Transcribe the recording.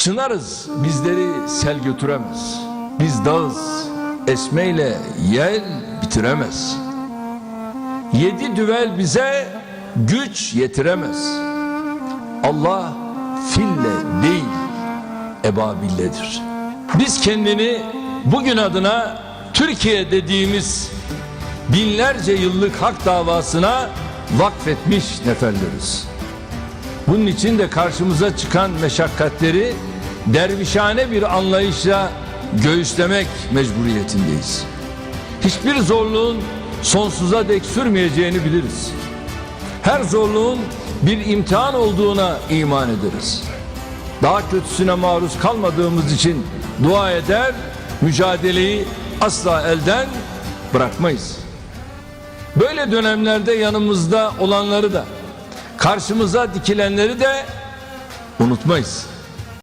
Çınarız bizleri sel götüremez. Biz dağız esmeyle yel bitiremez. Yedi düvel bize güç yetiremez. Allah fille değil ebabilledir. Biz kendini bugün adına Türkiye dediğimiz binlerce yıllık hak davasına vakfetmiş neferleriz. Bunun için de karşımıza çıkan meşakkatleri dervişane bir anlayışla göğüslemek mecburiyetindeyiz. Hiçbir zorluğun sonsuza dek sürmeyeceğini biliriz. Her zorluğun bir imtihan olduğuna iman ederiz. Daha kötüsüne maruz kalmadığımız için dua eder, mücadeleyi asla elden bırakmayız. Böyle dönemlerde yanımızda olanları da karşımıza dikilenleri de unutmayız.